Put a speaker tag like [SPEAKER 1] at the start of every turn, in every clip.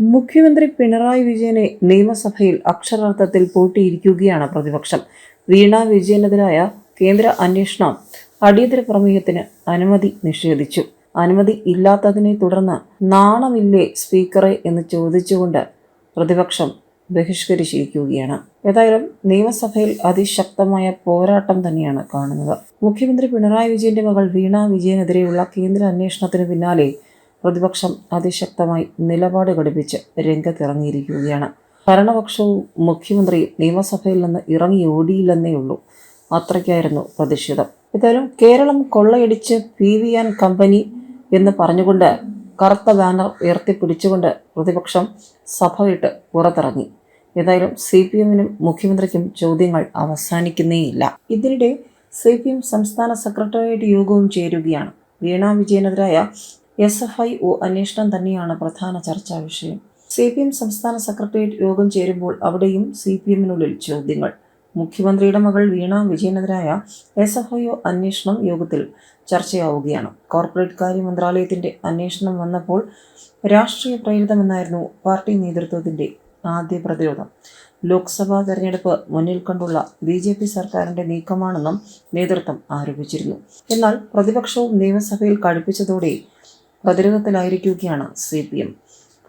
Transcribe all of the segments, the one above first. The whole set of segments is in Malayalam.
[SPEAKER 1] മുഖ്യമന്ത്രി പിണറായി വിജയനെ നിയമസഭയിൽ അക്ഷരാർത്ഥത്തിൽ പൂട്ടിയിരിക്കുകയാണ് പ്രതിപക്ഷം. വീണ വിജയനെതിരായ കേന്ദ്ര അന്വേഷണം അടിയന്തര പ്രമേയത്തിന് അനുമതി നിഷേധിച്ചു. അനുമതി ഇല്ലാത്തതിനെ തുടർന്ന് നാണമില്ലേ സ്പീക്കറെ എന്ന് ചോദിച്ചുകൊണ്ട് പ്രതിപക്ഷം ബഹിഷ്കരിച്ചിരിക്കുകയാണ്. ഏതായാലും നിയമസഭയിൽ അതിശക്തമായ പോരാട്ടം തന്നെയാണ് കാണുന്നത്. മുഖ്യമന്ത്രി പിണറായി വിജയന്റെ മകൾ വീണ വിജയനെതിരെയുള്ള കേന്ദ്ര അന്വേഷണത്തിന് പിന്നാലെ പ്രതിപക്ഷം അതിശക്തമായി നിലപാട് ഘടിപ്പിച്ച് രംഗത്തിറങ്ങിയിരിക്കുകയാണ്. ഭരണപക്ഷവും മുഖ്യമന്ത്രിയും നിയമസഭയിൽ നിന്ന് ഇറങ്ങി ഓടിയില്ലെന്നേ ഉള്ളൂ. അത്രയ്ക്കായിരുന്നു പ്രതിഷേധം. ഏതായാലും കേരളം കൊള്ളയടിച്ച് പി വി ആൻ കമ്പനി എന്ന് പറഞ്ഞുകൊണ്ട് കറുത്ത ബാനർ ഉയർത്തിപ്പിടിച്ചുകൊണ്ട് പ്രതിപക്ഷം സഭ വിട്ട് പുറത്തിറങ്ങി. ഏതായാലും സി പി എമ്മിനും മുഖ്യമന്ത്രിക്കും ചോദ്യങ്ങൾ അവസാനിക്കുന്നേയില്ല. ഇതിനിടെ സി പി എം സംസ്ഥാന സെക്രട്ടേറിയറ്റ് യോഗവും ചേരുകയാണ്. വീണാ വിജയനെതിരായ എസ് എഫ് ഐ ഒ അന്വേഷണം തന്നെയാണ് പ്രധാന ചർച്ചാ വിഷയം. സി പി എം സംസ്ഥാന സെക്രട്ടേറിയറ്റ് യോഗം ചേരുമ്പോൾ അവിടെയും സി പി എമ്മിനുള്ളിൽ ചോദ്യങ്ങൾ. മുഖ്യമന്ത്രിയുടെ മകൾ വീണ വിജയനെതിരായ എസ് എഫ് ഐ ഒ അന്വേഷണം യോഗത്തിൽ ചർച്ചയാവുകയാണ്. കോർപ്പറേറ്റ് കാര്യ മന്ത്രാലയത്തിന്റെ അന്വേഷണം വന്നപ്പോൾ രാഷ്ട്രീയ പ്രേരിതമെന്നായിരുന്നു പാർട്ടി നേതൃത്വത്തിന്റെ ആദ്യ പ്രതിരോധം. ലോക്സഭാ തെരഞ്ഞെടുപ്പ് മുന്നിൽ കണ്ടുള്ള ബി ജെ പി സർക്കാരിന്റെ നീക്കമാണെന്നും നേതൃത്വം ആരോപിച്ചിരുന്നു. എന്നാൽ പ്രതിപക്ഷവും നിയമസഭയിൽ കടുപ്പിച്ചതോടെ പ്രതിരോധത്തിലായിരിക്കുകയാണ് സി പി എം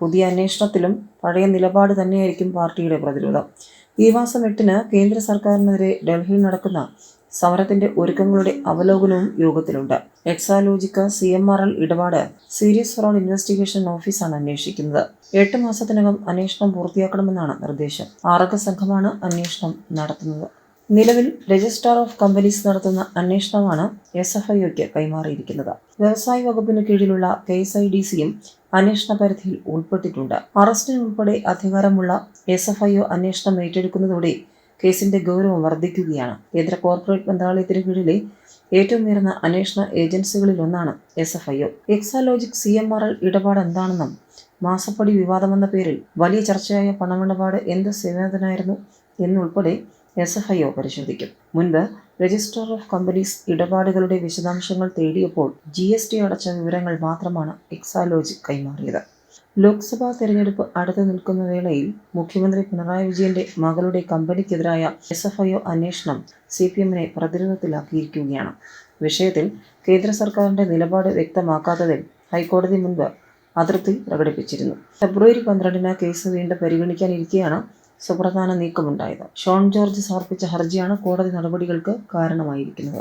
[SPEAKER 1] പുതിയ അന്വേഷണത്തിലും പഴയ നിലപാട് തന്നെയായിരിക്കും പാർട്ടിയുടെ പ്രതിരോധം. ഈ മാസം എട്ടിന് കേന്ദ്ര സർക്കാരിനെതിരെ ഡൽഹിയിൽ നടക്കുന്ന സമരത്തിന്റെ ഒരുക്കങ്ങളുടെ അവലോകനവും യോഗത്തിലുണ്ട്. Exalogic C M R L ഇടപാട് സീരിയസ് ഫ്രോഡ് ഇൻവെസ്റ്റിഗേഷൻ ഓഫീസാണ് അന്വേഷിക്കുന്നത്. എട്ട് മാസത്തിനകം അന്വേഷണം പൂർത്തിയാക്കണമെന്നാണ് നിർദ്ദേശം. ആറംഗ സംഘമാണ് അന്വേഷണം നടത്തുന്നത്. നിലവിൽ രജിസ്ട്രാർ ഓഫ് കമ്പനീസ് നടത്തുന്ന അന്വേഷണമാണ് എസ് എഫ് ഐക്ക് കൈമാറിയിരിക്കുന്നത്. വ്യവസായ വകുപ്പിന് കീഴിലുള്ള കെ എസ് ഐ ഡി സിയും അന്വേഷണ പരിധിയിൽ ഉൾപ്പെട്ടിട്ടുണ്ട്. അറസ്റ്റിനുൾപ്പെടെ അധികാരമുള്ള എസ് എഫ് ഐ അന്വേഷണം ഏറ്റെടുക്കുന്നതോടെ കേസിന്റെ ഗൗരവം വർദ്ധിക്കുകയാണ്. കേന്ദ്ര കോർപ്പറേറ്റ് മന്ത്രാലയത്തിന് കീഴിലെ ഏറ്റവും ഉയർന്ന അന്വേഷണ ഏജൻസികളിൽ ഒന്നാണ് S F I O. Exalogic C M R L ഇടപാട് എന്താണെന്നും മാസപ്പടി വിവാദമെന്ന പേരിൽ വലിയ ചർച്ചയായ പണമിടപാട് എന്ത് സേവനത്തിനായിരുന്നു എന്നുൾപ്പെടെ എസ് എഫ് ഐ ഒ പരിശോധിക്കും. മുൻപ് രജിസ്ട്രാർ ഓഫ് കമ്പനീസ് ഇടപാടുകളുടെ വിശദാംശങ്ങൾ തേടിയപ്പോൾ ജി എസ് ടി അടച്ച വിവരങ്ങൾ മാത്രമാണ് എക്സാലോജി കൈമാറിയത്. ലോക്സഭാ തെരഞ്ഞെടുപ്പ് അടുത്തു നിൽക്കുന്ന വേളയിൽ മുഖ്യമന്ത്രി പിണറായി വിജയന്റെ മകളുടെ കമ്പനിക്കെതിരായ എസ് എഫ് ഐ ഒ അന്വേഷണം സി പി എമ്മിനെ പ്രതിരോധത്തിലാക്കിയിരിക്കുകയാണ്. വിഷയത്തിൽ കേന്ദ്ര സർക്കാരിന്റെ നിലപാട് വ്യക്തമാക്കാത്തതിൽ ഹൈക്കോടതി മുൻപ് അതൃപ്തി പ്രകടിപ്പിച്ചിരുന്നു. ഫെബ്രുവരി പന്ത്രണ്ടിന് കേസ് വീണ്ടും പരിഗണിക്കാനിരിക്കെയാണ് സുപ്രധാന നീക്കമുണ്ടായത്. ഷോൺ ജോർജ് സമർപ്പിച്ച ഹർജിയാണ് കോടതി നടപടികൾക്ക് കാരണമായിരിക്കുന്നത്.